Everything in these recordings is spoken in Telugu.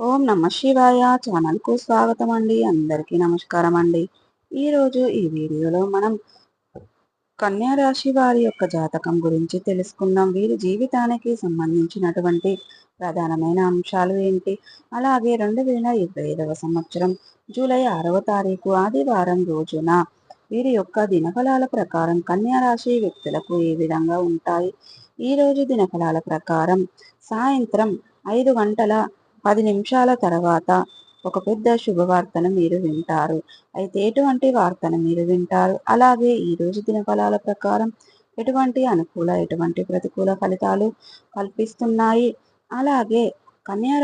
ఓం నమ శివాయ ఛానల్కు స్వాగతం అండి అందరికీ నమస్కారం అండి ఈరోజు ఈ వీడియోలో మనం కన్యా రాశి వారి యొక్క జాతకం గురించి తెలుసుకుందాం. వీరి జీవితానికి సంబంధించినటువంటి ప్రధానమైన అంశాలు ఏంటి? అలాగే రెండు వేల ఇరవై ఐదవ సంవత్సరం జూలై ఆరవ తారీఖు ఆదివారం రోజున వీరి యొక్క దినఫలాల ప్రకారం కన్యా రాశి వ్యక్తులకు ఏ విధంగా ఉంటాయి? ఈరోజు దినఫలాల ప్రకారం సాయంత్రం ఐదు గంటల పది నిమిషాల తర్వాత ఒక పెద్ద శుభవార్తను మీరు వింటారు. అయితే ఎటువంటి వార్తను మీరు వింటారు? అలాగే ఈ రోజు దినఫలాల ప్రకారం ఎటువంటి అనుకూల ఎటువంటి ప్రతికూల ఫలితాలు కల్పిస్తున్నాయి? అలాగే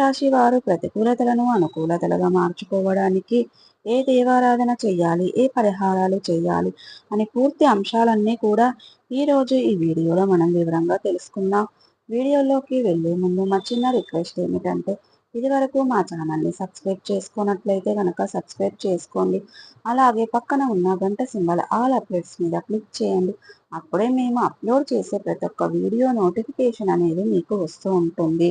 రాశి వారు ప్రతికూలతలను అనుకూలతలుగా మార్చుకోవడానికి ఏ దేవారాధన చేయాలి? ఏ పరిహారాలు చేయాలి? అని పూర్తి అంశాలన్నీ కూడా ఈరోజు ఈ వీడియోలో మనం వివరంగా తెలుసుకుందాం. వీడియోలోకి వెళ్ళే ముందు మా చిన్న రిక్వెస్ట్ ఏమిటంటే ఇది వరకు మా ఛానల్ని సబ్స్క్రైబ్ చేసుకున్నట్లయితే కనుక సబ్స్క్రైబ్ చేసుకోండి. అలాగే పక్కన ఉన్న గంట సింబల్ ఆల్ అప్డేట్స్ మీద క్లిక్ చేయండి. అప్పుడే మేము అప్లోడ్ చేసే ప్రతి ఒక్క వీడియో నోటిఫికేషన్ అనేది మీకు వస్తూ ఉంటుంది.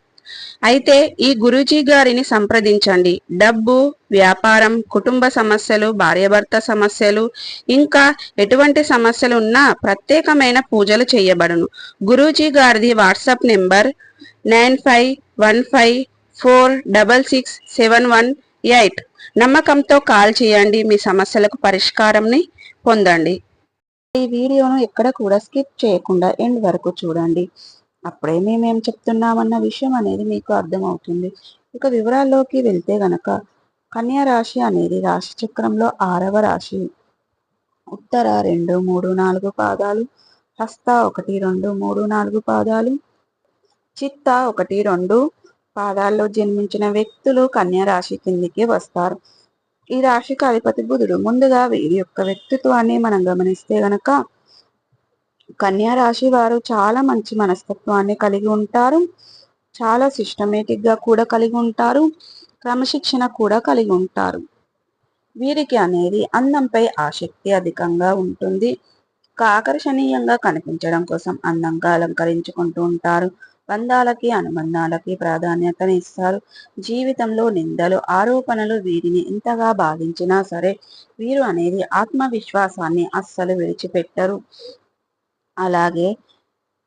అయితే ఈ గురూజీ గారిని సంప్రదించండి. డబ్బు వ్యాపారం కుటుంబ సమస్యలు భార్యాభర్త సమస్యలు ఇంకా ఎటువంటి సమస్యలు ఉన్నా ప్రత్యేకమైన పూజలు చేయబడును. గురూజీ గారిది WhatsApp number nine five one five four double six seven one eight. నమ్మకంతో కాల్ చేయండి మీ సమస్యలకు పరిష్కారంని పొందండి. ఈ వీడియోను ఎక్కడ కూడా స్కిప్ చేయకుండా ఎండ్ వరకు చూడండి. అప్పుడే మేమేం చెప్తున్నామన్న విషయం అనేది మీకు అర్థమవుతుంది. ఇక వివరాల్లోకి వెళ్తే గనక కన్యా రాశి అనేది రాశి చక్రంలో ఆరవ రాశి. ఉత్తర రెండు మూడు నాలుగు పాదాలు హస్త ఒకటి రెండు మూడు నాలుగు పాదాలు చిత్త ఒకటి రెండు పాదాల్లో జన్మించిన వ్యక్తులు కన్యా రాశి కిందికి వస్తారు. ఈ రాశికి అధిపతి బుధుడు. ముందుగా వీరి యొక్క వ్యక్తిత్వాన్ని మనం గమనిస్తే గనక కన్యా రాశి వారు చాలా మంచి మనస్తత్వాన్ని కలిగి ఉంటారు. చాలా సిస్టమేటిక్గా కూడా కలిగి ఉంటారు. క్రమశిక్షణ కూడా కలిగి ఉంటారు. వీరికి అనేది అందంపై ఆసక్తి అధికంగా ఉంటుంది. ఆకర్షణీయంగా కనిపించడం కోసం అందంగా అలంకరించుకుంటూ ఉంటారు. బంధాలకి అనుబంధాలకి ప్రాధాన్యతను ఇస్తారు. జీవితంలో నిందలు ఆరోపణలు వీరిని ఎంతగా బాధించినా సరే వీరు అనేది ఆత్మవిశ్వాసాన్ని అస్సలు విడిచిపెట్టరు. అలాగే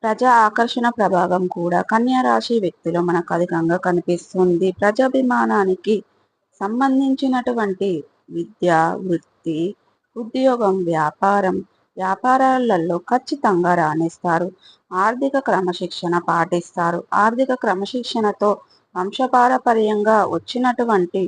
ప్రజా ఆకర్షణ ప్రభావం కూడా కన్యా రాశి వ్యక్తిలో మనకు అధికంగా కనిపిస్తుంది. ప్రజాభిమానానికి సంబంధించినటువంటి విద్య వృత్తి ఉద్యోగం వ్యాపారం వ్యాపారాలలో ఖచ్చితంగా రాణిస్తారు. ఆర్థిక క్రమశిక్షణ పాటిస్తారు. ఆర్థిక క్రమశిక్షణతో వంశపారపర్యంగా వచ్చినటువంటి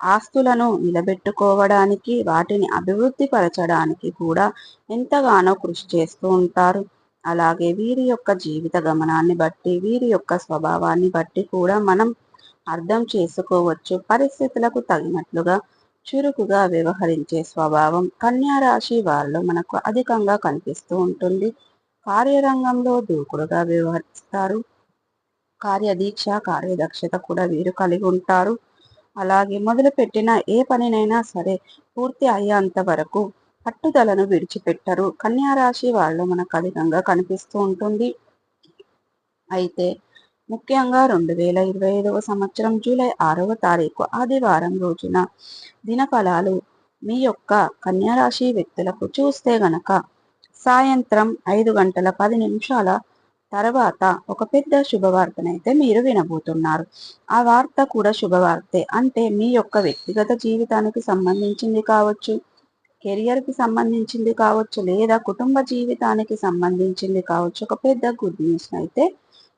ఆస్తులను నిలబెట్టుకోవడానికి వాటిని అభివృద్ధి పరచడానికి కూడా ఎంతగానో కృషి చేస్తూ ఉంటారు. అలాగే వీరి యొక్క జీవిత గమనాన్ని బట్టి వీరి యొక్క స్వభావాన్ని బట్టి కూడా మనం అర్థం చేసుకోవచ్చు. పరిస్థితులకు తగినట్లుగా చురుకుగా వ్యవహరించే స్వభావం కన్యా రాశి వారిలో మనకు అధికంగా కనిపిస్తూ ఉంటుంది. కార్యరంగంలో దూకుడుగా వ్యవహరిస్తారు. కార్యదీక్ష కార్యదక్షత కూడా వీరు కలిగి ఉంటారు. అలాగే మొదలుపెట్టిన ఏ పనినైనా సరే పూర్తి అయ్యేంత వరకు పట్టుదలను విడిచిపెట్టరు. కన్యారాశి వాళ్ళు మనకు అధికంగా కనిపిస్తూ ఉంటుంది. అయితే ముఖ్యంగా రెండు వేల ఇరవై ఐదవ సంవత్సరం జూలై ఆరవ తారీఖు ఆదివారం రోజున దినఫలాలు మీ యొక్క కన్యారాశి వ్యక్తులకు చూస్తే గనక సాయంత్రం ఐదు గంటల పది నిమిషాల తర్వాత ఒక పెద్ద శుభవార్తనైతే మీరు వినబోతున్నారు. ఆ వార్త కూడా శుభవార్తే. అంటే మీ యొక్క వ్యక్తిగత జీవితానికి సంబంధించింది కావచ్చు కెరియర్కి సంబంధించింది కావచ్చు లేదా కుటుంబ జీవితానికి సంబంధించింది కావచ్చు ఒక పెద్ద గుడ్ న్యూస్ అయితే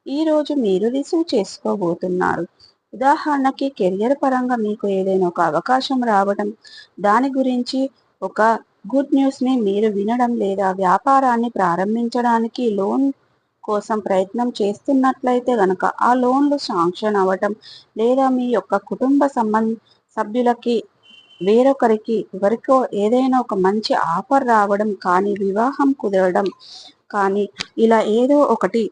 ఈరోజు మీరు రిసీవ్ చేసుకోబోతున్నారు. ఉదాహరణకి కెరియర్ పరంగా మీకు ఏదైనా ఒక అవకాశం రావడం దాని గురించి ఒక గుడ్ న్యూస్ని మీరు వినడం లేదా వ్యాపారాన్ని ప్రారంభించడానికి లోన్ కోసం ప్రయత్నం చేస్తున్నట్లయితే గనక ఆ లోన్లు శాంక్షన్ అవ్వటం లేదా మీ యొక్క కుటుంబ సంబంధ సభ్యులకి వేరొకరికి ఎవరికో ఏదైనా ఒక మంచి ఆఫర్ రావడం కానీ వివాహం కుదరడం కానీ ఇలా ఏదో ఒకటి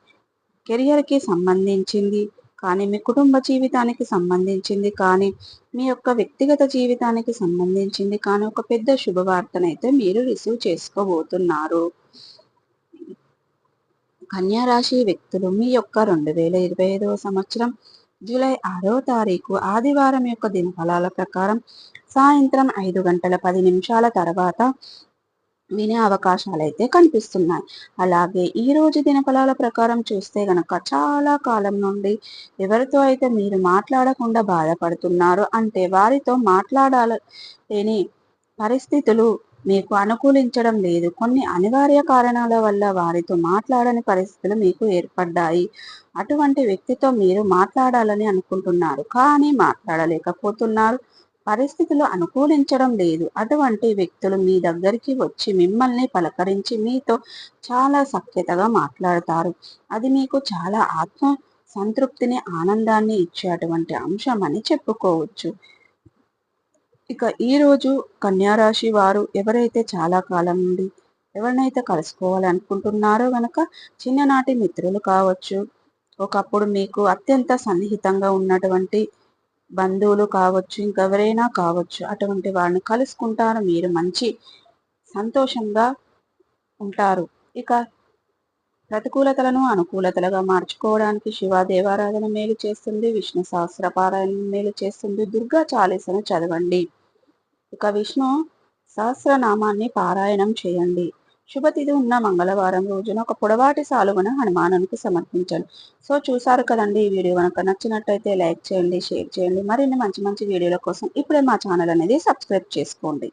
కెరియర్కి సంబంధించింది కానీ మీ కుటుంబ జీవితానికి సంబంధించింది కానీ మీ యొక్క వ్యక్తిగత జీవితానికి సంబంధించింది కానీ ఒక పెద్ద శుభవార్తనైతే మీరు రిసీవ్ చేసుకోబోతున్నారు. కన్యారాశి వ్యక్తులు మీ యొక్క రెండు వేల ఇరవై ఐదవ సంవత్సరం జూలై ఆరో తారీఖు ఆదివారం యొక్క దినఫలాల ప్రకారం సాయంత్రం ఐదు గంటల పది నిమిషాల తర్వాత వినే అవకాశాలు అయితే కనిపిస్తున్నాయి. అలాగే ఈ రోజు దినఫలాల ప్రకారం చూస్తే గనక చాలా కాలం నుండి ఎవరితో అయితే మీరు మాట్లాడకుండా బాధపడుతున్నారో అంటే వారితో మాట్లాడాలని పరిస్థితులు మీకు అనుకూలించడం లేదు. కొన్ని అనివార్య కారణాల వల్ల వారితో మాట్లాడని పరిస్థితులు మీకు ఏర్పడ్డాయి. అటువంటి వ్యక్తితో మీరు మాట్లాడాలని అనుకుంటున్నారు. కానీ మాట్లాడలేకపోతున్నారు. పరిస్థితులు అనుకూలించడం లేదు. అటువంటి వ్యక్తులు మీ దగ్గరికి వచ్చి మిమ్మల్ని పలకరించి మీతో చాలా సఖ్యతగా మాట్లాడతారు. అది మీకు చాలా ఆత్మ సంతృప్తిని ఆనందాన్ని ఇచ్చేటువంటి అంశం అని చెప్పుకోవచ్చు. ఇక ఈరోజు కన్యారాశి వారు ఎవరైతే చాలా కాలం నుండి ఎవరినైతే కలుసుకోవాలనుకుంటున్నారో గనక చిన్ననాటి మిత్రులు కావచ్చు ఒకప్పుడు మీకు అత్యంత సన్నిహితంగా ఉన్నటువంటి బంధువులు కావచ్చు ఇంకెవరైనా కావచ్చు అటువంటి వారిని కలుసుకుంటారు మీరు మంచి సంతోషంగా ఉంటారు. ఇక ప్రతికూలతలను అనుకూలతలుగా మార్చుకోవడానికి శివ దేవారాధన మేలు చేస్తుంది విష్ణు సహస్ర పారాయణ మేలు చేస్తుంది దుర్గా చాలీసను చదవండి. ఇక విష్ణు సహస్రనామాన్ని పారాయణం చేయండి. శుభతిథి ఉన్న మంగళవారం రోజున ఒక పొడవాటి సాలువను హనుమానునికి సమర్పించండి. సో చూసారు కదండి ఈ వీడియో కనుక నచ్చినట్టయితే లైక్ చేయండి షేర్ చేయండి. మరిన్ని మంచి మంచి వీడియోల కోసం ఇప్పుడే మా ఛానల్ అనేది సబ్స్క్రైబ్ చేసుకోండి.